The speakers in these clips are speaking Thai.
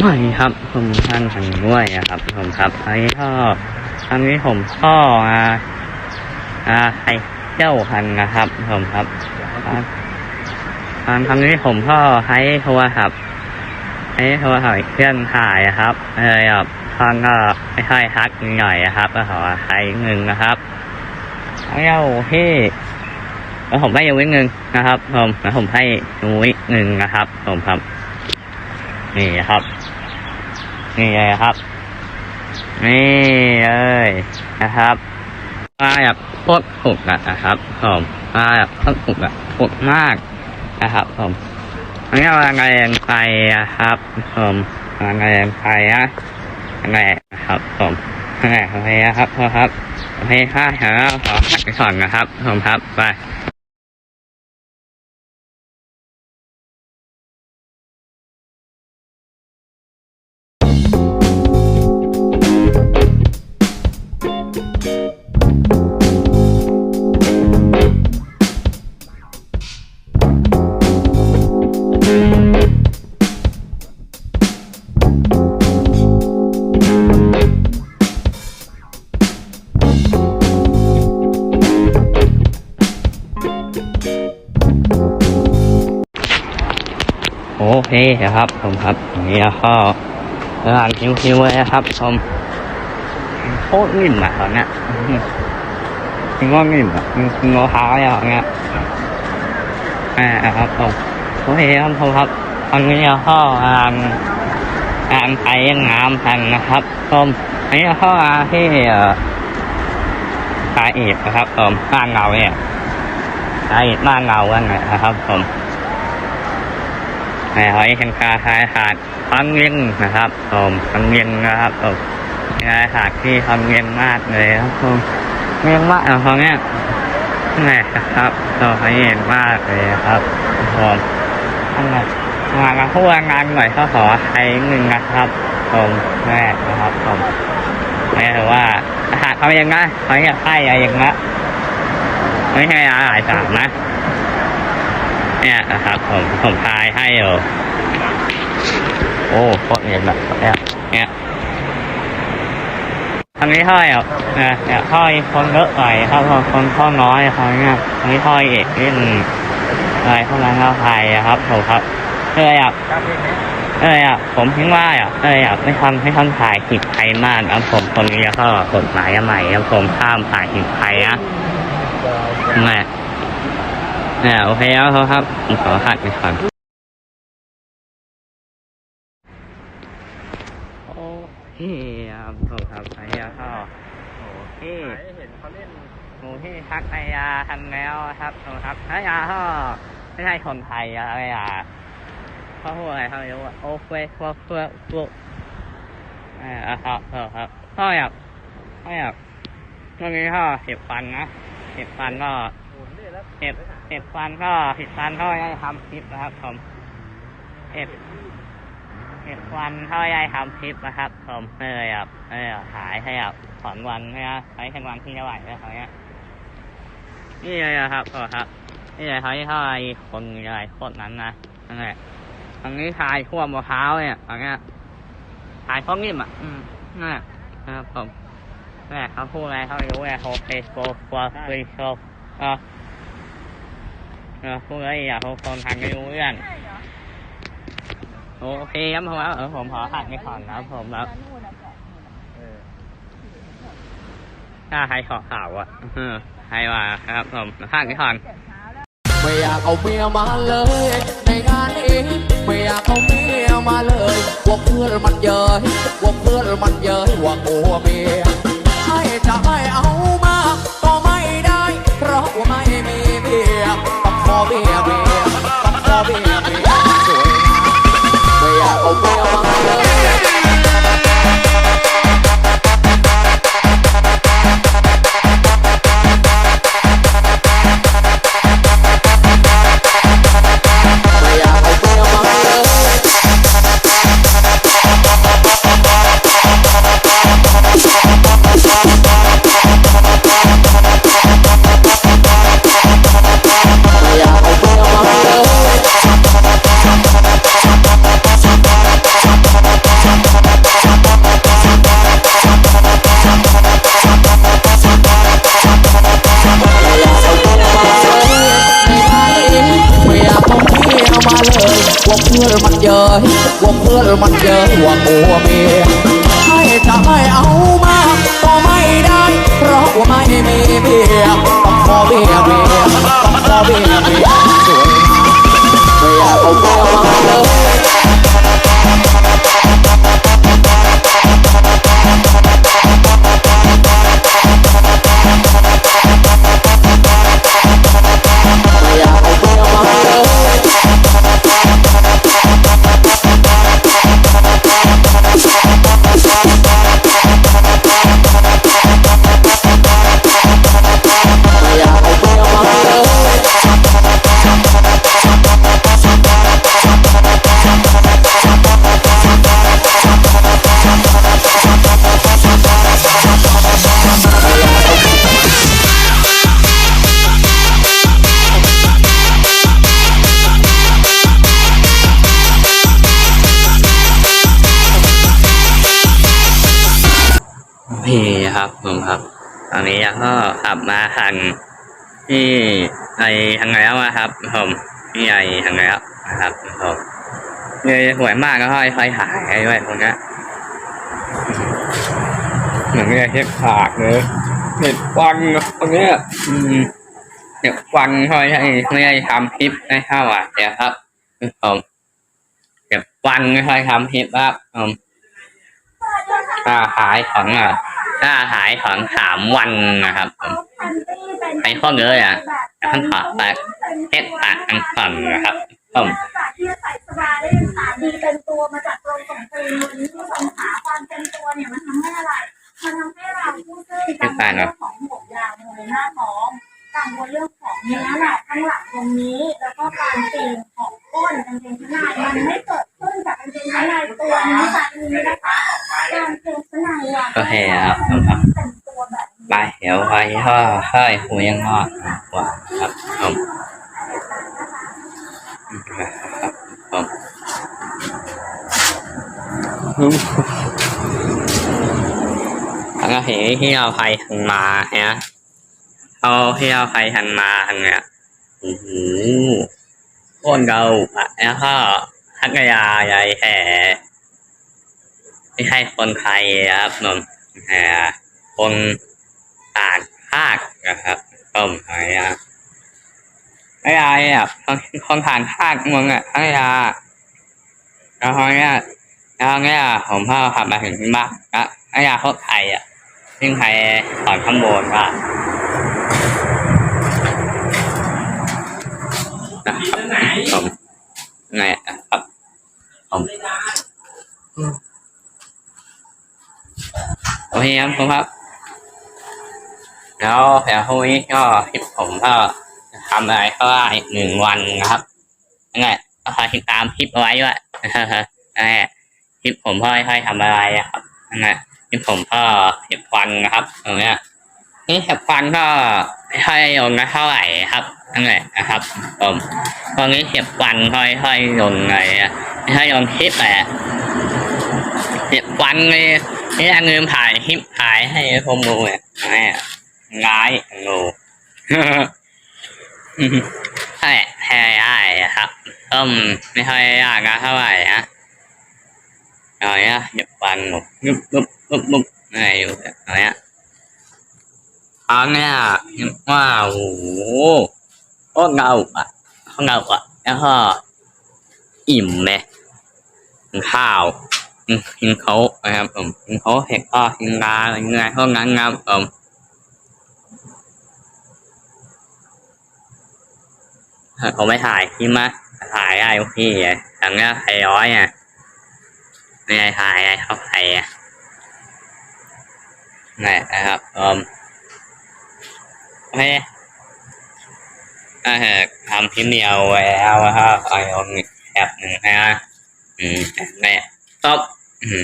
ไม่ครับ ผมทานหันด้วยนะครับ ผมครับอันนี้ก็อันนี้ผมก็อ่าอ่าไข่เจ้าพันนะครับ ผมครับอ่าอันนี้ผมก็ใช้โทรศัพท์ใช้โทรศัพท์เคลื่อนถ่ายอะครับ เออแบบทางก็ไม่ค่อยฮักหน่อยอะครับก็ขอใช้หนึ่งนะครับแล้วที่แล้วผมให้ยูวิหนึ่งนะครับ ผมแล้วผมให้ยูวิหนึ่งนะครับ ผมครับ นี่ครับ นี่เลยครับ นี่เลยนะครับมาแบบโคตรถูกอะนะครับผมมาแบบโคตรถูกอะถูกมากนะครับผมอันนี้เอาอะไรแรงไปอะครับผมอะไรแรงไปอะไรนะครับผมอะไรอะไรนะครับพอครับให้ค่าหาขอหักก่อนนะครับผมครับไป โอเคครับผมครับอย่างนี้ก็ร้านคิวๆเลยนะครับผมโคตรนิ่มอะตอนเนี้ยจริงก็นิ่มอะงๆมะพร้าอย่างเงี้ยอ่าครับผมโอเคครับผมครับตอนนี้ก็อ่านอ่านไปงามพันนะครับผมอันนี้ก็มาที่เอ่อสายเอกนะครับผมบ้านเราเนี่ยสาเอกบ้านเรากันนะครับผม หอยแครงคาชายหาดพังเย็นนะครับผมพังเย็นนะครับผมชายหาดที่พังเย็นมากเลยครับผมเย็นมากนะตรงเนี้ยนี่ครับเราพังเย็นมากเลยครับผมอันงานมาพูดงานหน่อยเขาขอใครหนึ่งนะครับผมแม่นะครับผมไม่ถือว่าหารเขายังไงเขาอยากให้อะไรอย่างเงี้ยไม่ใช่อาหารสามนะ เนี่ยนะครับผมผมทายให้อยู่โอ้โคตรเย็นแบบเนี่ยเนี่ยทางนี้ท่อยอะเนี่ยเนี่ยท่อยคนเยอะหน่อยครับคนคนท่อน้อยเขาเนี่ยทางนี้ท่อยเอกนี่มันอะไรพวกนั้นเข้าไทยครับผมครับเอออยากเอออยากผมคิดว่าอะเอออยากไม่ทำให้ท่านถ่ายผิดไทยมากครับผมคนนี้ก็กฎหมายใหม่ครับผมห้ามถ่ายผิดไทยนะแม่ เนี่ยโอเคแล้วครับผมขอหัดไปก่อนโอเฮียครับผมครับไอ้ยาเข้าโอ้พี่เห็นเขาเล่นหมูพี่ทักไอ้ยาทันแล้วครับผมครับไอ้ยาเข้าไม่ใช่คนไทยอะไอ้ยาเขาพูดอะไรเขาไม่รู้อะโอเฟฟอเฟฟุอ่าครับเออครับพ่ออยากพ่ออยากเมื่อกี้พ่อเห็บฟันนะเห็บฟันก็ เห็บเห็บฟันก็เห็บฟันก็ได้ทำคลิปนะครับผมเห็บเห็บฟันก็ได้ทำคลิปนะครับผมเออแบบเออหายให้แบบถอนวันนะใช้แค่วันที่เท่าไหร่แล้วเขาเนี้ยนี่เลยครับก็ครับนี่เลยเขาที่เท่าไรคนอะไรโคตรนั้นนะนั่นแหละตรงนี้ทายขั้วมะพร้าวเนี่ยตรงเนี้ยทายข้อนิ่มอะอืมนั่นแหละครับผมนั่เขาพูดอะไรเขาไม่รู้ไงเขาเฟซบุ๊กว่าเฟซบุ๊กอะ ออพวกไอ้อยากเขาคนทางไม่รู้เรื่องโอเคครับผมว่าเออผมขอหัดไปก่อนนะครับผมแล้วเออถ้าใครขอข่าวอะเออใครว่าครับผมหัดไปก่อนไม่อยากเอาเมียมาเลย ในงานนี้ไม่อยากเอาเมียมาเลยกลัวเพื่อนมันเย้ยกลัวเพื่อนมันเย้ยว่ากลัวเมียให้จะให้เอา องขอเมียเมียต้องขอเมียเมียสวยงามไม่อยากเอาเมียมาเลย มันเย้ยว่าโอเมียให้จะให้เอามาก็ไม่ได้ เพราะว่าไม่มีเมียต้องขอเมียเมียต้องขอเมียเมียสวยไม่อยากเอาเมียมาเลย พี่ครับผมครับตอนนี้ก็ขับมาทันที่ไอทางแล้วนะครับผมที่ไอทางแล้วนะครับผมเลยหวยมากก็ค่อยค่อยหายไอ้ด้วยตรงนี้เหมือนไม่ได้เช็คปากเลยเห็ดควันตรงนี้อืมเห็ดควันค่อยใช่ไม่ได้ทำคลิปให้เข้าอะเดี๋ยวครับผมเก็บควันค่อยทำคลิปครับผม ถ้าหายของอะถ้าหายของสามวันนะครับผมไปข้อเลยอะขั้นตอนแรกเฮ็ดปากอันสั่นนะครับผมที่ใส่สบาเป็นสาดีเต็มตัวมาจากกรมส่งเสริมวันนี้ผู้ชมขาความเต็มตัวเนี่ยมันทำให้อะไรมันทำให้เราผู้ซึ่งกังวลเรื่องของห่วงยางบริเวณหน้าท้องกังวลเรื่องของเนื้อแหละข้างหลังตรงนี้ แล้วก็การตีนของก้นกางเกงชั้นในมันไม่เกิดขึ้นจากกางเกงชั้นในตัวนี้สายนี้นะคะการเกงชั้นในอะ ก็เฮ้ครับผมครับเต็มตัวแบบนี้ไปเดี๋ยวไปข้อค่อยคุยยังงอดกว่าครับผมครับผมแล้วก็เห็นที่เราไปทางมาเนี่ยเขาที่เราไปทางมาทางเนี้ยโอ้โหโคนเราแล้วก็ทักยาใหญ่แห่ ไม่ใช่คนไทยครับนนแห่คนต่างภาคนะครับต้มไทยอะไอ้ยายอะคนคนผ่านภาคเมึงอะไอ้ยาแล้วคราเนี้ยแล้วเนี้ยผมพ่อขับมาถึงที่บ้านแล้วไอ้ยาเขาไทยอะซึ่งไทยสอนข้างบนว่านะครับผมไงอะครับผม โอเคครับผมครับ แล้วแถวพวกนี้ก็คลิปผมก็ทำอะไรก็ได้หนึ่งวันนะครับยังไงก็คอยติดตามคลิปเอาไว้ด้วยนั่นแหละคลิปผมพ่อค่อยๆทำอะไรอะครับนั่นแหละคลิปผมก็เห็บควันนะครับตรงเนี้ยนี่เห็บควันก็ไม่ค่อยลงนะเท่าไหร่ครับนั่นแหละนะครับผมตอนนี้เห็บควันค่อยๆลงไงไม่ค่อยลงคลิปแหละเห็บควันเลย นี่อันลืมถ่ายคลิปถ่ายให้ผมดูเนี่ยนั่นแหละร้ายงูใช่แพ้ได้ครับต้มไม่ค่อยยากนะเท่าไหร่นะเอาเนี้ยหยิบฟันหมดงึบงึบงึบงึบอะไรอยู่เอาเนี้ยเอาเนี้ยว่าโอ้โหโคตรเงาอะเขาเงาอะแล้วก็อิ่มเลยข้าว กินเขานะครับผมกินเขาเห็ดก็กินปลาอะไรเงี้ยพวกนั้นครับผมเขาไม่ถ่ายพี่มาถ่ายได้พี่ทางเนี้ยใครร้อยอะไม่ได้ถ่ายไอ้เขาใครอะนี่นะครับผมโอเคอ่าทำคลิปเดียวแล้วครับไอออนแคปหนึ่งนะอืมนี่ตบ อืม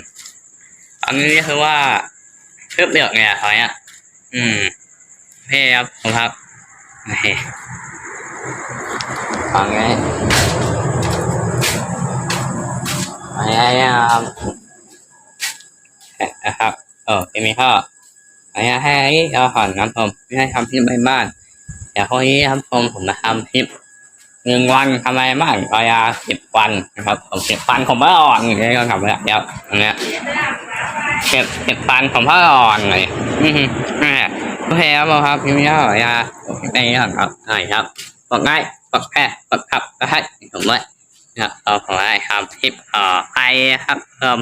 อันนี้คือว่าเชือกเดือกเนี่ยเขาเนี่ยอืมโอเครับผมครับโอเคฟังไงพยายามนะครับเออเป็นมีข้อพยายามให้เราผ่อนน้ำผมไม่ให้ทำคลิปในบ้านเดี๋ยวพรุ่งนี้ครับผมผมมาทำคลิป หนึ่งวันทำอะไรบ้างเวลาสิบวันนะครับผมสิบวันผมก็อ่อนอย่างเงี้ยก็ทำไปแล้วอย่างเงี้ยเก็บสิบวันผมก็อ่อนเลยอือฮึโอเคครับผมครับพี่มิ้วอยาไปนี้ก่อนครับใช่ครับกดไลค์กดแชร์กดครับก็ให้ผมด้วยนะครับเอาผมไว้ครับคลิปต่อไปครับเพิ่ม